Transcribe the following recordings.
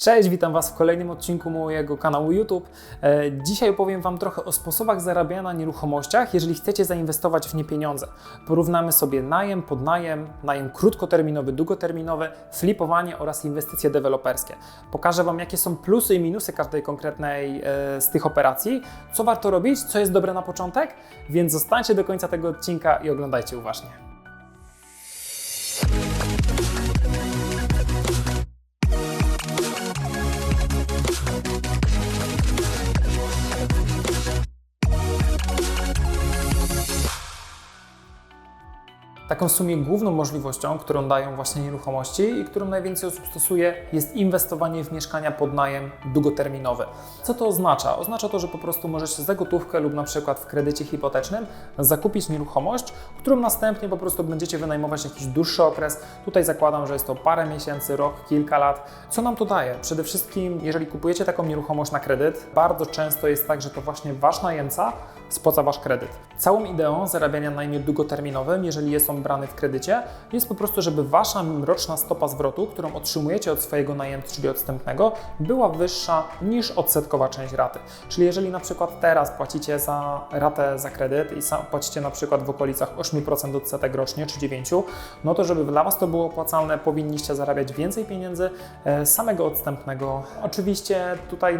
Cześć, witam Was w kolejnym odcinku mojego kanału YouTube. E, Dzisiaj opowiem Wam trochę o sposobach zarabiania na nieruchomościach, jeżeli chcecie zainwestować w nie pieniądze. Porównamy sobie najem, podnajem, najem krótkoterminowy, długoterminowy, flipowanie oraz inwestycje deweloperskie. Pokażę Wam, jakie są plusy i minusy każdej konkretnej e, z tych operacji, co warto robić, co jest dobre na początek, więc zostańcie do końca tego odcinka i oglądajcie uważnie. Taką w sumie główną możliwością, którą dają właśnie nieruchomości i którą najwięcej osób stosuje, jest inwestowanie w mieszkania pod najem długoterminowy. Co to oznacza? Oznacza to, że po prostu możecie za gotówkę lub na przykład w kredycie hipotecznym zakupić nieruchomość, którą następnie po prostu będziecie wynajmować jakiś dłuższy okres. Tutaj zakładam, że jest to parę miesięcy, rok, kilka lat. Co nam to daje? Przede wszystkim, jeżeli kupujecie taką nieruchomość na kredyt, bardzo często jest tak, że to właśnie wasz najemca spłaca wasz kredyt. Całą ideą zarabiania na najmie długoterminowym, jeżeli jest on brany w kredycie, jest po prostu, żeby wasza roczna stopa zwrotu, którą otrzymujecie od swojego najemcy, czyli odstępnego, była wyższa niż odsetkowa część raty. Czyli jeżeli na przykład teraz płacicie za ratę za kredyt i płacicie na przykład w okolicach 8% odsetek rocznie czy 9%, no to żeby dla was to było opłacalne, powinniście zarabiać więcej pieniędzy e, samego odstępnego. Oczywiście tutaj e,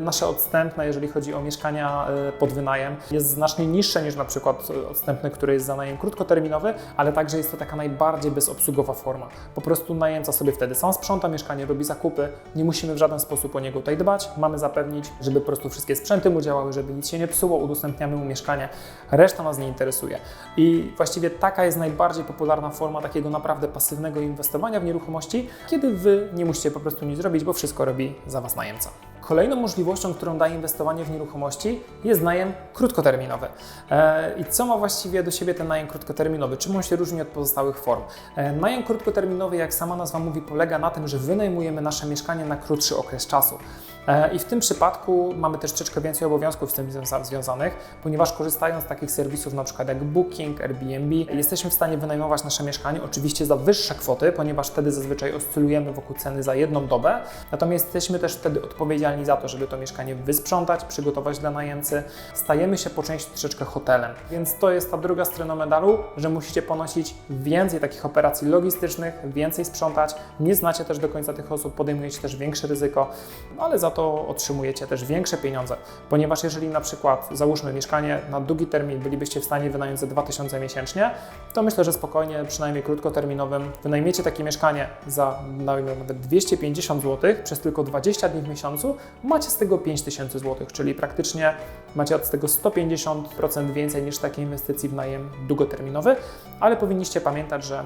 nasze odstępne, jeżeli chodzi o mieszkania e, pod wynajem, jest znacznie niższe niż na przykład odstępny, który jest za najem krótkoterminowy, ale także jest to taka najbardziej bezobsługowa forma. Po prostu najemca sobie wtedy sam sprząta mieszkanie, robi zakupy, nie musimy w żaden sposób o niego tutaj dbać, mamy zapewnić, żeby po prostu wszystkie sprzęty mu działały, żeby nic się nie psuło, udostępniamy mu mieszkanie, reszta nas nie interesuje. I właściwie taka jest najbardziej popularna forma takiego naprawdę pasywnego inwestowania w nieruchomości, kiedy Wy nie musicie po prostu nic zrobić, bo wszystko robi za Was najemca. Kolejną możliwością, którą daje inwestowanie w nieruchomości, jest najem krótkoterminowy. E, I co ma właściwie do siebie ten najem krótkoterminowy? Czym on się różni od pozostałych form? E, najem krótkoterminowy, jak sama nazwa mówi, polega na tym, że wynajmujemy nasze mieszkanie na krótszy okres czasu. E, I w tym przypadku mamy też troszeczkę więcej obowiązków z tym związanych, ponieważ korzystając z takich serwisów przykład jak Booking, Airbnb, jesteśmy w stanie wynajmować nasze mieszkanie oczywiście za wyższe kwoty, ponieważ wtedy zazwyczaj oscylujemy wokół ceny za jedną dobę, natomiast jesteśmy też wtedy odpowiedzialni za to, żeby to mieszkanie wysprzątać, przygotować dla najemcy. Stajemy się po części troszeczkę hotelem, więc to jest ta druga strona medalu, że musicie ponosić więcej takich operacji logistycznych, więcej sprzątać, nie znacie też do końca tych osób, podejmujecie też większe ryzyko, no ale za to otrzymujecie też większe pieniądze, ponieważ jeżeli na przykład załóżmy mieszkanie na długi termin bylibyście w stanie wynająć za 2000 miesięcznie, to myślę, że spokojnie, przynajmniej krótkoterminowym, wynajmiecie takie mieszkanie za nawet 250 zł przez tylko 20 dni w miesiącu, macie z tego 5000 zł, czyli praktycznie macie od tego 150% więcej niż takiej inwestycji w najem długoterminowy, ale powinniście pamiętać, że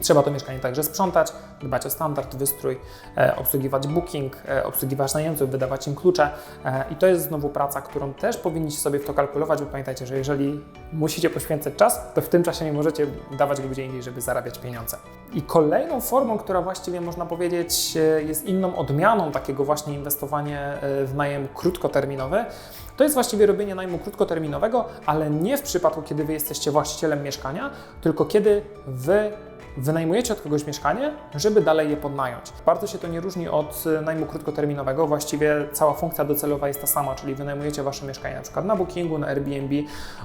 Trzeba to mieszkanie także sprzątać, dbać o standard, wystrój, e, obsługiwać booking, e, obsługiwać najemców, wydawać im klucze. E, I to jest znowu praca, którą też powinniście sobie w to kalkulować, bo pamiętajcie, że jeżeli musicie poświęcać czas, to w tym czasie nie możecie dawać go gdzie indziej, żeby zarabiać pieniądze. I kolejną formą, która właściwie można powiedzieć jest inną odmianą takiego właśnie inwestowania w najem krótkoterminowy, to jest właściwie robienie najmu krótkoterminowego, ale nie w przypadku, kiedy Wy jesteście właścicielem mieszkania, tylko kiedy Wy wynajmujecie od kogoś mieszkanie, żeby dalej je podnająć. Bardzo się to nie różni od e, najmu krótkoterminowego, właściwie cała funkcja docelowa jest ta sama, czyli wynajmujecie Wasze mieszkanie na przykład na Bookingu, na Airbnb,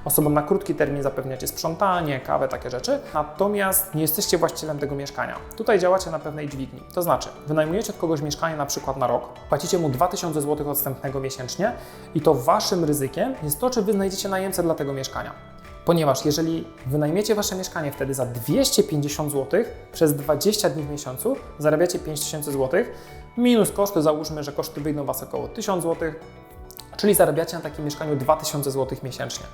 osobom na krótki termin zapewniacie sprzątanie, kawę, takie rzeczy, natomiast nie jesteście właścicielem tego mieszkania. Tutaj działacie na pewnej dźwigni, to znaczy wynajmujecie od kogoś mieszkanie na przykład na rok, płacicie mu 2000 zł odstępnego miesięcznie i to Waszym ryzykiem jest to, czy Wy znajdziecie najemcę dla tego mieszkania. Ponieważ jeżeli wynajmiecie wasze mieszkanie wtedy za 250 zł przez 20 dni w miesiącu, zarabiacie 5000 zł, minus koszty, załóżmy, że koszty wyjdą was około 1000 zł, czyli zarabiacie na takim mieszkaniu 2000 zł miesięcznie,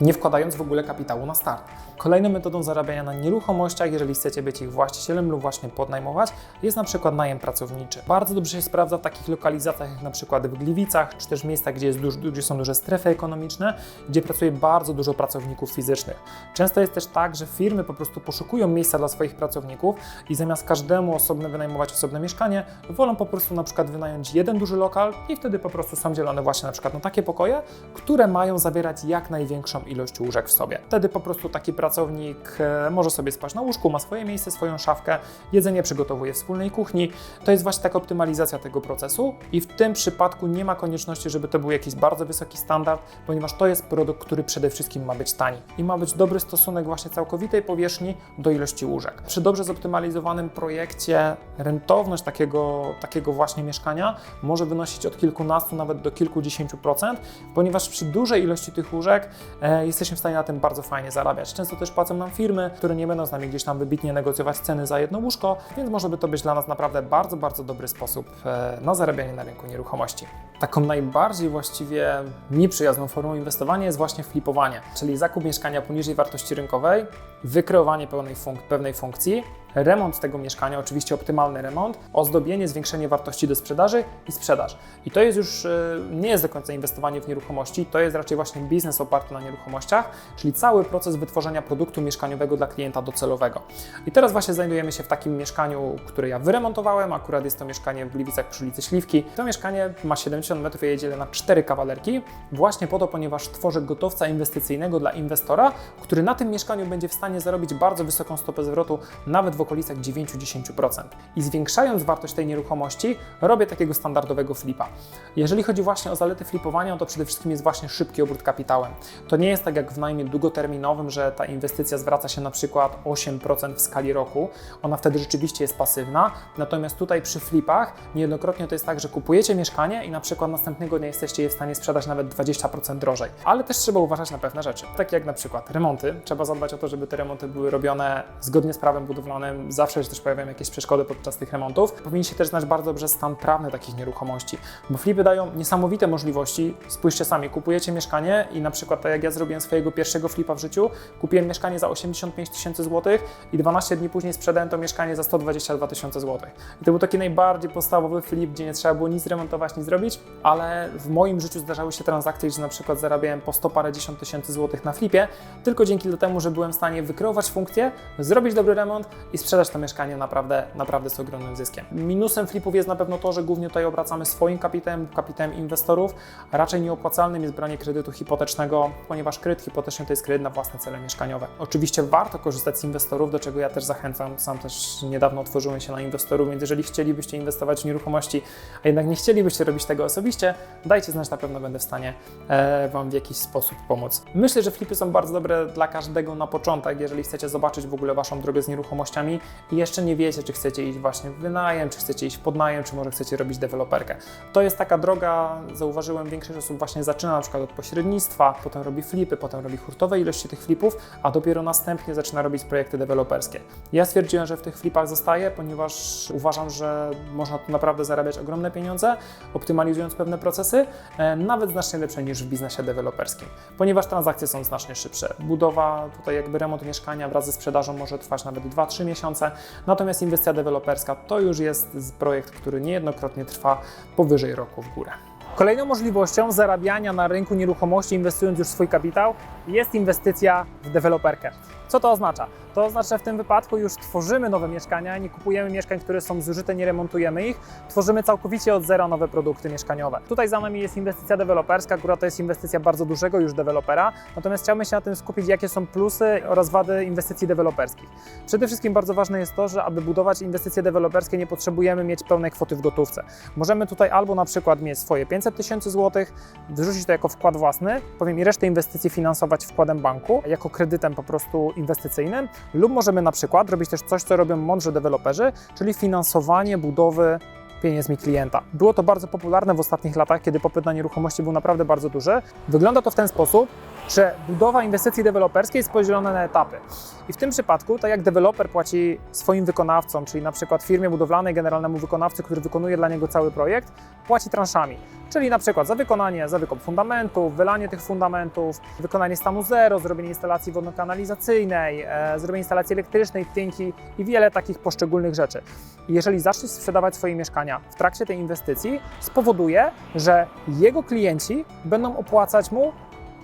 nie wkładając w ogóle kapitału na start. Kolejną metodą zarabiania na nieruchomościach, jeżeli chcecie być ich właścicielem lub właśnie podnajmować, jest na przykład najem pracowniczy. Bardzo dobrze się sprawdza w takich lokalizacjach jak na przykład w Gliwicach, czy też miejscach, gdzie, gdzie są duże strefy ekonomiczne, gdzie pracuje bardzo dużo pracowników fizycznych. Często jest też tak, że firmy po prostu poszukują miejsca dla swoich pracowników i zamiast każdemu osobno wynajmować osobne mieszkanie, wolą po prostu na przykład wynająć jeden duży lokal i wtedy po prostu są dzielone właśnie na przykład na takie pokoje, które mają zawierać jak największą ilość łóżek w sobie. Wtedy po prostu taki pracownik e, może sobie spać na łóżku, ma swoje miejsce, swoją szafkę, jedzenie przygotowuje w wspólnej kuchni. To jest właśnie taka optymalizacja tego procesu i w tym przypadku nie ma konieczności, żeby to był jakiś bardzo wysoki standard, ponieważ to jest produkt, który przede wszystkim ma być tani i ma być dobry stosunek właśnie całkowitej powierzchni do ilości łóżek. Przy dobrze zoptymalizowanym projekcie rentowność takiego, takiego właśnie mieszkania może wynosić od kilkunastu nawet do kilkudziesięciu procent, ponieważ przy dużej ilości tych łóżek e, jesteśmy w stanie na tym bardzo fajnie zarabiać. Często też płacą nam firmy, które nie będą z nami gdzieś tam wybitnie negocjować ceny za jedno łóżko, więc może by to być dla nas naprawdę bardzo, bardzo dobry sposób e, na zarabianie na rynku nieruchomości. Taką najbardziej właściwie nieprzyjazną formą inwestowania jest właśnie flipowanie, czyli zakup mieszkania poniżej wartości rynkowej, wykreowanie pełnej funk pewnej funkcji, remont tego mieszkania, oczywiście optymalny remont, ozdobienie, zwiększenie wartości do sprzedaży i sprzedaż. I to jest już e, nie jest do końca inwestowanie w nieruchomości, to jest raczej właśnie biznes oparty na nieruchomościach, czyli cały proces wytworzenia produktu mieszkaniowego dla klienta docelowego. I teraz właśnie znajdujemy się w takim mieszkaniu, które ja wyremontowałem, akurat jest to mieszkanie w Gliwicach przy ulicy Śliwki. To mieszkanie ma 70 metrów, dzielę na 4 kawalerki, właśnie po to, ponieważ tworzę gotowca inwestycyjnego dla inwestora, który na tym mieszkaniu będzie w stanie zarobić bardzo wysoką stopę zwrotu, nawet w okolicach 9-10%. I zwiększając wartość tej nieruchomości, robię takiego standardowego flipa. Jeżeli chodzi właśnie o zalety flipowania, to przede wszystkim jest właśnie szybki obrót kapitałem. To nie jest tak jak w najmie długoterminowym, że ta inwestycja zwraca się na przykład 8% w skali roku. Ona wtedy rzeczywiście jest pasywna. Natomiast tutaj przy flipach niejednokrotnie to jest tak, że kupujecie mieszkanie i na przykład następnego dnia jesteście je w stanie sprzedać nawet 20% drożej. Ale też trzeba uważać na pewne rzeczy. Takie jak na przykład remonty. Trzeba zadbać o to, żeby te remonty były robione zgodnie z prawem budowlanym. Zawsze się też pojawiają jakieś przeszkody podczas tych remontów. Powinniście też znać bardzo dobrze stan prawny takich nieruchomości, bo flipy dają niesamowite możliwości. Spójrzcie sami, kupujecie mieszkanie i na przykład tak jak ja zrobiłem swojego pierwszego flipa w życiu, kupiłem mieszkanie za 85 tysięcy złotych i 12 dni później sprzedałem to mieszkanie za 122 tysiące złotych. I to był taki najbardziej podstawowy flip, gdzie nie trzeba było nic remontować, nic zrobić, ale w moim życiu zdarzały się transakcje, gdzie na przykład zarabiałem po 100 parę dziesiąt tysięcy złotych na flipie, tylko dzięki temu, że byłem w stanie wykreować funkcję, zrobić dobry remont i sprzedać to mieszkanie naprawdę, naprawdę z ogromnym zyskiem. Minusem flipów jest na pewno to, że głównie tutaj obracamy swoim kapitałem, kapitałem inwestorów, raczej nieopłacalnym jest branie kredytu hipotecznego, ponieważ kredyt hipoteczny to jest kredyt na własne cele mieszkaniowe. Oczywiście warto korzystać z inwestorów, do czego ja też zachęcam. Sam też niedawno otworzyłem się na inwestorów, więc jeżeli chcielibyście inwestować w nieruchomości, a jednak nie chcielibyście robić tego osobiście, dajcie znać, na pewno będę w stanie e, Wam w jakiś sposób pomóc. Myślę, że flipy są bardzo dobre dla każdego na początek, jeżeli chcecie zobaczyć w ogóle Waszą drogę z nieruchomościami i jeszcze nie wiecie, czy chcecie iść właśnie w wynajem, czy chcecie iść w podnajem, czy może chcecie robić deweloperkę. To jest taka droga, zauważyłem, większość osób właśnie zaczyna na przykład od pośrednictwa, potem robi flipy, potem robi hurtowe ilości tych flipów, a dopiero następnie zaczyna robić projekty deweloperskie. Ja stwierdziłem, że w tych flipach zostaję, ponieważ uważam, że można tu naprawdę zarabiać ogromne pieniądze, optymalizując pewne procesy, e, nawet znacznie lepsze niż w biznesie deweloperskim, ponieważ transakcje są znacznie szybsze. Budowa, tutaj jakby remont mieszkania wraz ze sprzedażą może trwać nawet 2-3 miesiące, natomiast inwestycja deweloperska to już jest projekt, który niejednokrotnie trwa powyżej roku w górę. Kolejną możliwością zarabiania na rynku nieruchomości, inwestując już swój kapitał, jest inwestycja w deweloperkę. Co to oznacza? To oznacza, że w tym wypadku już tworzymy nowe mieszkania, nie kupujemy mieszkań, które są zużyte, nie remontujemy ich, tworzymy całkowicie od zera nowe produkty mieszkaniowe. Tutaj za nami jest inwestycja deweloperska, akurat to jest inwestycja bardzo dużego już dewelopera, natomiast chciałbym się na tym skupić, jakie są plusy oraz wady inwestycji deweloperskich. Przede wszystkim bardzo ważne jest to, że aby budować inwestycje deweloperskie nie potrzebujemy mieć pełnej kwoty w gotówce. Możemy tutaj albo na przykład mieć swoje 500 tysięcy złotych, wyrzucić to jako wkład własny, powiem i resztę inwestycji finansować wkładem banku, jako kredytem po prostu inwestycyjnym, lub możemy na przykład robić też coś, co robią mądrzy deweloperzy, czyli finansowanie budowy pieniędzmi klienta. Było to bardzo popularne w ostatnich latach, kiedy popyt na nieruchomości był naprawdę bardzo duży. Wygląda to w ten sposób, że budowa inwestycji deweloperskiej jest podzielona na etapy. I w tym przypadku, tak jak deweloper płaci swoim wykonawcom, czyli na przykład firmie budowlanej, generalnemu wykonawcy, który wykonuje dla niego cały projekt, płaci transzami. Czyli na przykład za wykonanie, za wykop fundamentów, wylanie tych fundamentów, wykonanie stanu zero, zrobienie instalacji wodno-kanalizacyjnej, e, zrobienie instalacji elektrycznej, tynki i wiele takich poszczególnych rzeczy. I jeżeli zaczniesz sprzedawać swoje mieszkania w trakcie tej inwestycji, spowoduje, że jego klienci będą opłacać mu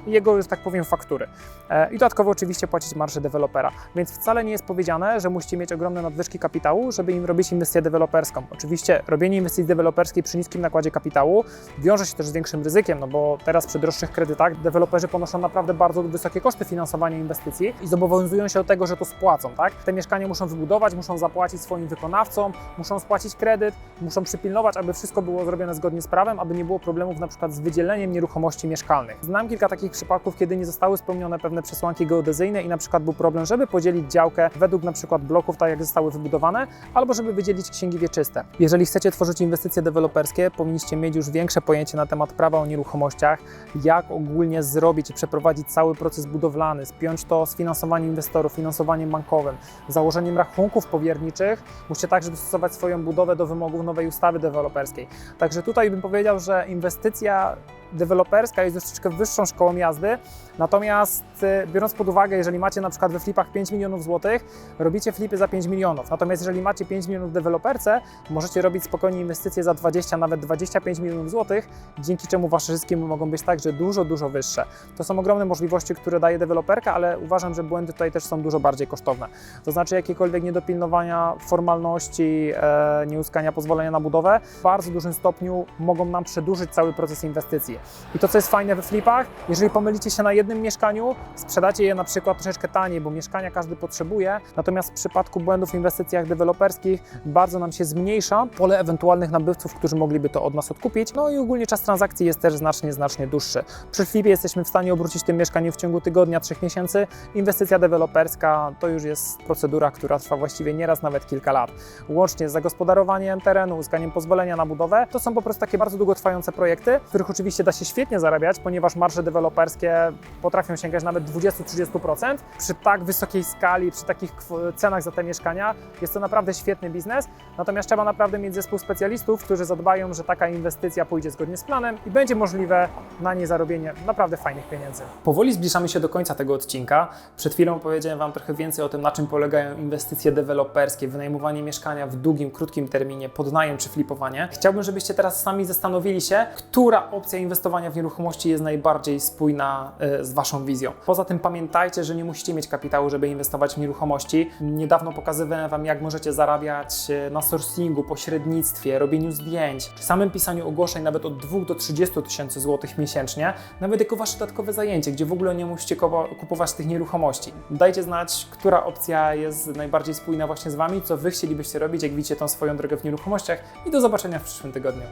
jego, że tak powiem, faktury. E, I dodatkowo oczywiście płacić marżę dewelopera. Więc wcale nie jest powiedziane, że musicie mieć ogromne nadwyżki kapitału, żeby im robić inwestycję deweloperską. Oczywiście robienie inwestycji deweloperskiej przy niskim nakładzie kapitału wiąże się też z większym ryzykiem, no bo teraz przy droższych kredytach deweloperzy ponoszą naprawdę bardzo wysokie koszty finansowania inwestycji i zobowiązują się do tego, że to spłacą, tak? Te mieszkania muszą wybudować, muszą zapłacić swoim wykonawcom, muszą spłacić kredyt, muszą przypilnować, aby wszystko było zrobione zgodnie z prawem, aby nie było problemów na przykład z wydzieleniem nieruchomości mieszkalnych. Znam kilka takich przypadków, kiedy nie zostały spełnione pewne przesłanki geodezyjne i na przykład był problem, żeby podzielić działkę według na przykład bloków, tak jak zostały wybudowane, albo żeby wydzielić księgi wieczyste. Jeżeli chcecie tworzyć inwestycje deweloperskie, powinniście mieć już większe pojęcie na temat prawa o nieruchomościach, jak ogólnie zrobić i przeprowadzić cały proces budowlany, spiąć to z finansowaniem inwestorów, finansowaniem bankowym, założeniem rachunków powierniczych. Musicie także dostosować swoją budowę do wymogów nowej ustawy deweloperskiej. Także tutaj bym powiedział, że inwestycja deweloperska jest troszeczkę wyższą szkołą jazdy, natomiast y, biorąc pod uwagę, jeżeli macie na przykład we flipach 5 milionów złotych, robicie flipy za 5 milionów, natomiast jeżeli macie 5 milionów w deweloperce, możecie robić spokojnie inwestycje za 20, nawet 25 milionów złotych, dzięki czemu wasze zyski mogą być także dużo, dużo wyższe. To są ogromne możliwości, które daje deweloperka, ale uważam, że błędy tutaj też są dużo bardziej kosztowne. To znaczy jakiekolwiek niedopilnowania formalności, e, nieuzyskania pozwolenia na budowę w bardzo dużym stopniu mogą nam przedłużyć cały proces inwestycji. I to, co jest fajne we flipach, jeżeli pomylicie się na jednym mieszkaniu, sprzedacie je na przykład troszeczkę taniej, bo mieszkania każdy potrzebuje, natomiast w przypadku błędów w inwestycjach deweloperskich bardzo nam się zmniejsza pole ewentualnych nabywców, którzy mogliby to od nas odkupić. No i ogólnie czas transakcji jest też znacznie, znacznie dłuższy. Przy flipie jesteśmy w stanie obrócić tym mieszkanie w ciągu tygodnia, trzech miesięcy. Inwestycja deweloperska to już jest procedura, która trwa właściwie nieraz nawet kilka lat. Łącznie z zagospodarowaniem terenu, uzyskaniem pozwolenia na budowę, to są po prostu takie bardzo długotrwające projekty, których oczywiście da się świetnie zarabiać, ponieważ marże deweloperskie potrafią sięgać nawet 20-30%. Przy tak wysokiej skali, przy takich cenach za te mieszkania jest to naprawdę świetny biznes. Natomiast trzeba naprawdę mieć zespół specjalistów, którzy zadbają, że taka inwestycja pójdzie zgodnie z planem i będzie możliwe na nie zarobienie naprawdę fajnych pieniędzy. Powoli zbliżamy się do końca tego odcinka. Przed chwilą powiedziałem Wam trochę więcej o tym, na czym polegają inwestycje deweloperskie, wynajmowanie mieszkania w długim, krótkim terminie, podnajem czy flipowanie. Chciałbym, żebyście teraz sami zastanowili się, która opcja inwestowania w nieruchomości jest najbardziej spójna e, z Waszą wizją. Poza tym pamiętajcie, że nie musicie mieć kapitału, żeby inwestować w nieruchomości. Niedawno pokazywałem Wam, jak możecie zarabiać e, na sourcingu, pośrednictwie, robieniu zdjęć, czy samym pisaniu ogłoszeń nawet od 2 do 30 tysięcy złotych miesięcznie, nawet jako Wasze dodatkowe zajęcie, gdzie w ogóle nie musicie kupować tych nieruchomości. Dajcie znać, która opcja jest najbardziej spójna właśnie z Wami, co Wy chcielibyście robić, jak widzicie tą swoją drogę w nieruchomościach i do zobaczenia w przyszłym tygodniu.